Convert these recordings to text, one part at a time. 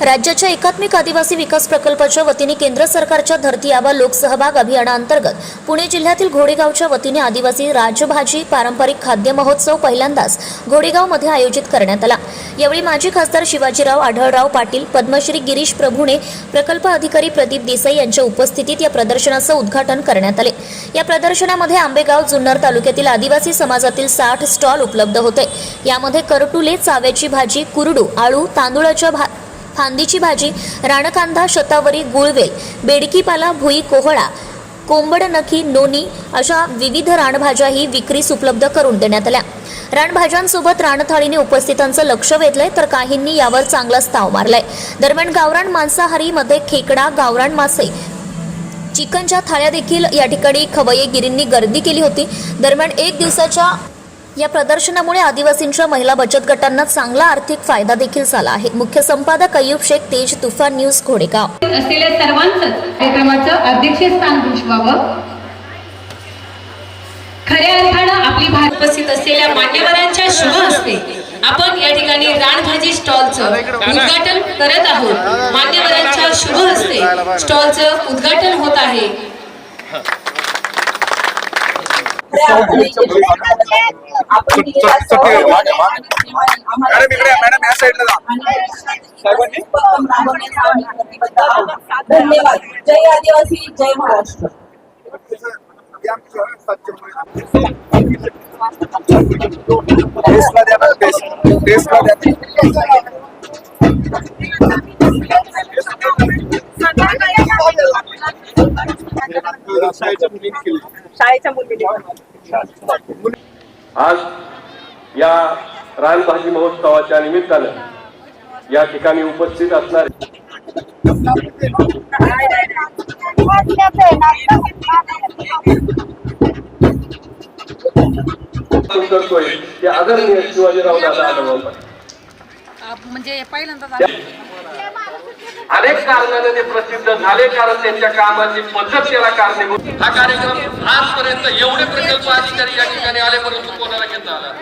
राज्याच्या एकात्मिक आदिवासी विकास प्रकल्पाच्या वतीने केंद्र सरकारच्या धरती आबा लोकसहभाग अभियानाअंतर्गत पुणे जिल्ह्यातील घोडेगावच्या वतीने आदिवासी राजभाजी पारंपरिक खाद्य महोत्सव पहिल्यांदाच घोडेगावमध्ये आयोजित करण्यात आला. यावेळी माजी खासदार शिवाजीराव आढळराव पाटील पद्मश्री गिरीश प्रभुणे प्रकल्प अधिकारी प्रदीप देसाई यांच्या उपस्थितीत या प्रदर्शनाचं उद्घाटन करण्यात आले. या प्रदर्शनामध्ये आंबेगाव जुन्नर तालुक्यातील आदिवासी समाजातील साठ स्टॉल उपलब्ध होते. यामध्ये करटुले चाव्याची भाजी कुरडू आळू तांदूळाच्या भा फांदीची भाजी राणकांदा शतावरी गुळवेल बेडकीपाला भुई कोहळा कोंबड नखी नोनी अशा विविध रानभाज्याही विक्रीस उपलब्ध करून देण्यात आल्या. रानभाज्यांसोबत रानथाळीने उपस्थितांचं लक्ष वेधलंय तर काहींनी यावर चांगलाच ताव मारलाय. दरम्यान गावरान मांसाहारीमध्ये खेकडा गावरान मासे चिकनच्या थाळ्या देखील या ठिकाणी खवय्येगिरींनी गर्दी केली होती. दरम्यान एक दिवसाच्या या प्रदर्शनामुळे आदिवासींच्या महिला बचत गटांना चांगला आर्थिक फायदा देखील झाला आहे. मुख्य संपादक अय्यूब शेख तेज तुफान न्यूज घोडेगाव. असलेल्या सर्वांचंच कार्यक्रमाचं अध्यक्षस्थान भूषवावं. खऱ्या अर्थानं आपली भारत उपस्थित असलेल्या मान्यवरांच्या शुभ हस्ते आपण या ठिकाणी रानभाजी स्टॉलचं उद्घाटन करत आहोत. मान्यवरांच्या शुभ हस्ते स्टॉलचं उद्घाटन होत आहे. मॅडम इकडे मॅडम या साईडला जा धन्यवाद जय आदिवासी जय महाराष्ट्र टेस्टला द्या ना टेस्ट टेस्टला द्या शाळेच्या आज या रानभाजी महोत्सवाच्या निमित्तानं या ठिकाणी उपस्थित असणारे करतोय ते आदरणीय शिवाजीराव दादा पाटील. म्हणजे पहिल्यांदा अनेक कारणाने ते प्रसिद्ध झाले कारण त्यांच्या कामाची पद्धत त्याला कारणीभूत. हा कार्यक्रम आजपर्यंत एवढे प्रकल्प अधिकारी या ठिकाणी आले परंतु कोणाला घेता आला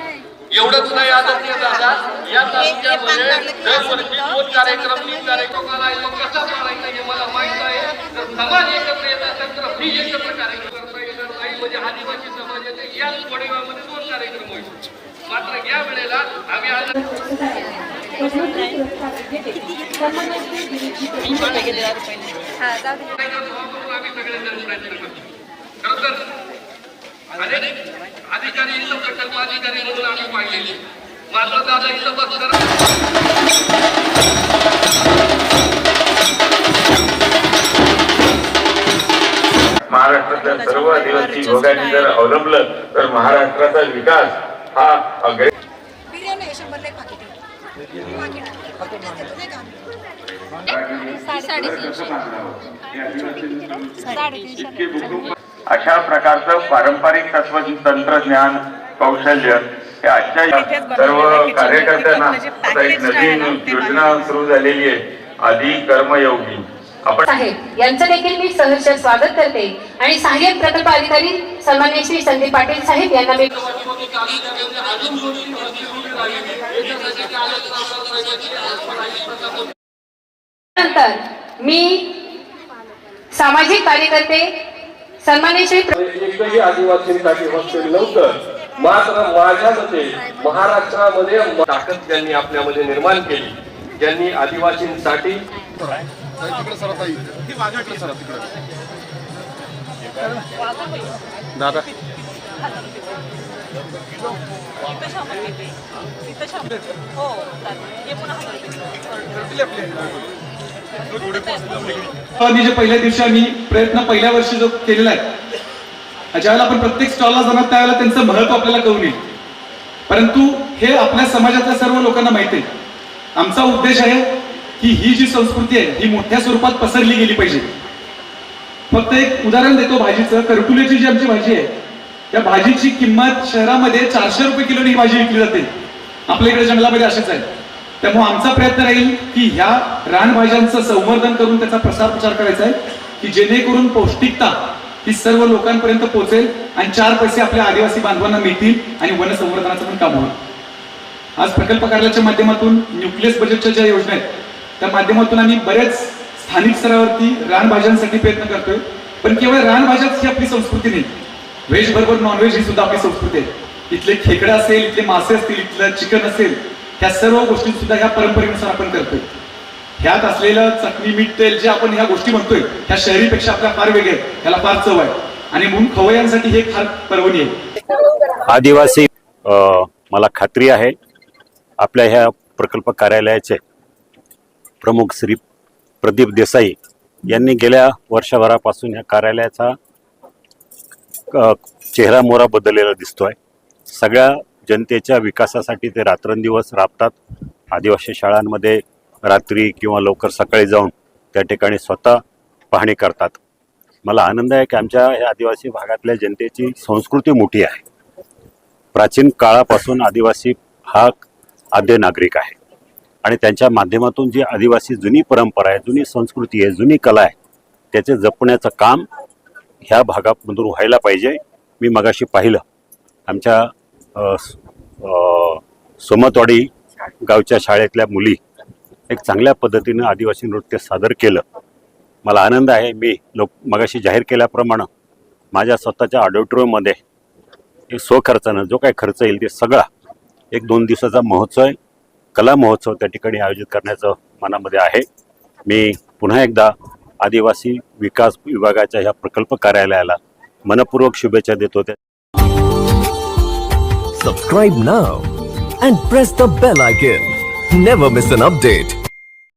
एवढंच नाही आदरणीय दादा या तालुक्यामध्ये दरवर्षी दोन कार्यक्रम तीन कार्यक्रम आला कसा मारायचा हे मला माहीत आहे. तर समाज एकत्र येत असेल तर मी एकत्र कार्यक्रम करता येणार नाही. म्हणजे आदिवासी समाजाचे याच वडिवामध्ये दोन कार्यक्रम होईल. मात्र या वेळेला आम्ही आज अधिकारी इथं प्रकल्प अधिकारी म्हणून आम्ही पाहिलेली मात्र दादा इथं बस महाराष्ट्रातल्या सर्व आदिवासी विभागांनी जर अवलंबलं तर महाराष्ट्राचा विकास हा अग्रे अशा प्रकारचं पारंपरिक तत्व तंत्रज्ञान कौशल्य हे आजच्या सर्व कार्यकर्त्यांना आता एक नवीन योजना सुरू झालेली आहे. आधी कर्मयोगी आपण साहेब यांचं देखील मी सहर्ष स्वागत करते. आणि सहाय्यक प्रकल्प अधिकारी सन्मान्य श्री संदीप पाटील साहेब यांना मी नंतर मी सामाजिक कार्यकर्ते सन्मान्य श्री एकही आदिवासींसाठी हॉस्टेल नव्हतं. मात्र माझ्या मते महाराष्ट्रामध्ये ताकद ज्यांनी आपल्यामध्ये निर्माण केली ज्यांनी आदिवासींसाठी दादा. जे पहिल्या दिवशी आम्ही प्रयत्न पहिल्या वर्षी जो केलेला आहे ज्यावेळेला आपण प्रत्येक स्टॉलला जाणार त्यावेळेला त्यांचं महत्त्व आपल्याला कळून येईल. परंतु हे आपल्या समाजातल्या सर्व लोकांना माहिती आहे. आमचा उद्देश आहे की ही जी संस्कृती आहे ही मोठ्या स्वरूपात पसरली गेली पाहिजे. फक्त एक उदाहरण देतो भाजीचं. करटुल्याची जी आमची भाजी आहे त्या भाजीची किंमत शहरामध्ये चारशे रुपये किलोनी ही भाजी विकली जाते. आपल्या इकडे जंगलामध्ये असेच आहे. त्यामुळे आमचा प्रयत्न राहील की ह्या रानभाज्यांचं संवर्धन करून त्याचा प्रसार प्रचार करायचा आहे की जेणेकरून पौष्टिकता ती सर्व लोकांपर्यंत पोहोचेल आणि चार पैसे आपल्या आदिवासी बांधवांना मिळतील आणि वन संवर्धनाचं पण काम होईल. आज प्रकल्प कार्यालयाच्या माध्यमातून न्यूक्लियस बजेटच्या ज्या योजना आहेत त्या माध्यमातून आम्ही बऱ्याच स्थानिक स्तरावरती रानभाज्यांसाठी प्रयत्न करतोय. पण केवळ रानभाज्याच ही आपली संस्कृती नाही. व्हेज बरोबर नॉनव्हेज ही सुद्धा आपली संस्कृती आहे. इथले खेकडे असेल इथले मासे असतील इथलं चिकन असेल ह्या सर्व गोष्टी सुद्धा ह्या परंपरेनुसार आपण करतोय. ह्यात असलेलं चटणी मीठ तेल जे आपण ह्या गोष्टी म्हणतोय ह्या शहरीपेक्षा आपल्या फार वेगळे ह्याला फार चव आहे. आणि म्हणून खवयांसाठी हे फार पर्वणी आहे. आदिवासी मला खात्री आहे आपल्या ह्या प्रकल्प कार्यालयाचे प्रमुख श्री प्रदीप देसाई यांनी गेल्या वर्षभरापासून ह्या कार्यालयाचा चेहरा मोहरा बदललेला दिसतोय. सगळ्या जनतेच्या विकासासाठी ते रात्रंदिवस राबतात. आदिवासी शाळांमध्ये रात्री किंवा लवकर सकाळी जाऊन त्या ठिकाणी स्वतः पाहणी करतात. मला आनंद आहे की आमच्या या आदिवासी भागातल्या जनतेची संस्कृती मोठी आहे. प्राचीन काळापासून आदिवासी हा आद्य नागरिक आहे. आणि त्यांच्या माध्यमातून जी आदिवासी जुनी परंपरा आहे जुनी संस्कृती आहे जुनी कला आहे त्याचे जपण्याचं काम ह्या भागामधून व्हायला पाहिजे. मी मगाशी पाहिलं आमच्या सोमतवाडी गावच्या शाळेतल्या मुली एक चांगल्या पद्धतीनं आदिवासी नृत्य सादर केलं. मला आनंद आहे मी लोक मगाशी जाहीर केल्याप्रमाणे माझ्या स्वतःच्या ऑडिटोरियममध्ये एक स्वखर्चानं जो काही खर्च येईल ते सगळा एक दोन दिवसाचा महोत्सव आहे. कला महोत्सव त्या ठिकाणी आयोजित करण्याचं मनामध्ये आहे. मी पुन्हा एकदा आदिवासी विकास विभागाच्या ह्या प्रकल्प कार्यालयाला मनपूर्वक शुभेच्छा देतो. त्या subscribe now and press the bell icon never miss an update